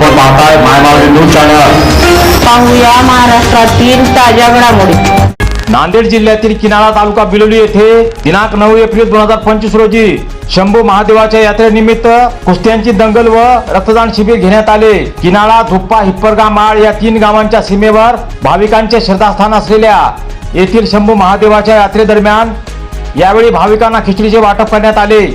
आपण पाहताय मायमावली news channel पाहूया महाराष्ट्रातील ताज्या घडामोडी. नांदेड जिल्ह्यातील किनाळा तालुका बिलोली येथे दिनांक नऊ एप्रिल दोन हजार पंचवीस रोजी शंभू महादेवाच्या यात्रेनिमित्त कुस्त्यांची दंगल व रक्तदान शिबिर घेण्यात आले. किनाळा धुप्पा हिप्परगा माळ या तीन गावांच्या सीमेवर भाविकांचे श्रद्धास्थान असलेल्या येथील शंभू महादेवाच्या यात्रेदरम्यान यावेळी भाविकांना खिचडीचे वाटप करण्यात आले.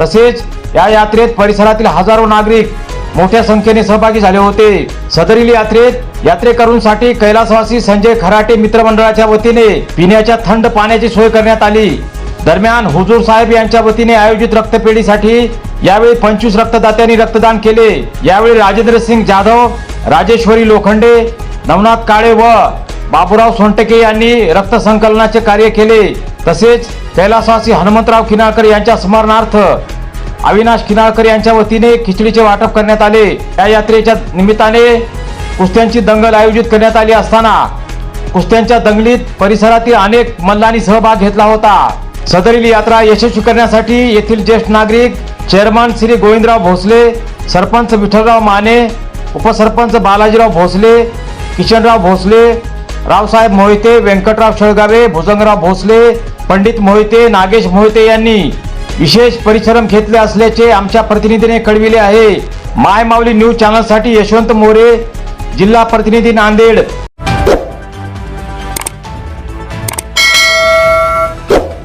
तसेच या यात्रेत परिसरातील हजारो नागरिक मोठ्या संख्येने सहभागी झाले होते. सदरील यात्रेत यात्रेकरूंसाठी कैलासवासी संजय खराटे मित्रमंडळाच्या वतीने पिण्याच्या थंड पाण्याची सोय करण्यात आली. दरम्यान हुजूर साहेब यांच्या वतीने आयोजित रक्तपेढीसाठी यावेळी पंचवीस रक्तदात्यांनी रक्तदान केले. यावेळी राजेंद्र सिंग जाधव राजेश्वरी लोखंडे नवनाथ काळे व बाबूराव सोनटके यांनी रक्तसंकलनाचे कार्य केले. तसेच कैलासवासी हनुमंतराव किनाळकर यांच्या स्मरणार्थ अविनाश किनाळकर यांच्या वतीने खिचडीचे वाटप करण्यात आले. या यात्रेच्या निमित्ताने कुस्त्यांची दंगल आयोजित करण्यात आली असताना कुस्त्यांच्या दंगलीत परिसरातील अनेक मल्लांनी सहभाग घेतला होता. सदरील यात्रा यशस्वी करण्यासाठी येथील ज्येष्ठ नागरिक चेअरमन श्री गोविंदराव भोसले सरपंच विठ्ठलराव माने उपसरपंच बालाजीराव भोसले किशनराव भोसले रावसाहेब मोहिते व्यंकटराव शेळगावे भुजंगराव भोसले पंडित मोहिते नागेश मोहिते यांनी विशेष परिश्रम घेतले असल्याचे आमच्या प्रतिनिधीने कळविले आहे. माय माऊली न्यूज चॅनलसाठी यशवंत मोरे जिल्हा प्रतिनिधी नांदेड.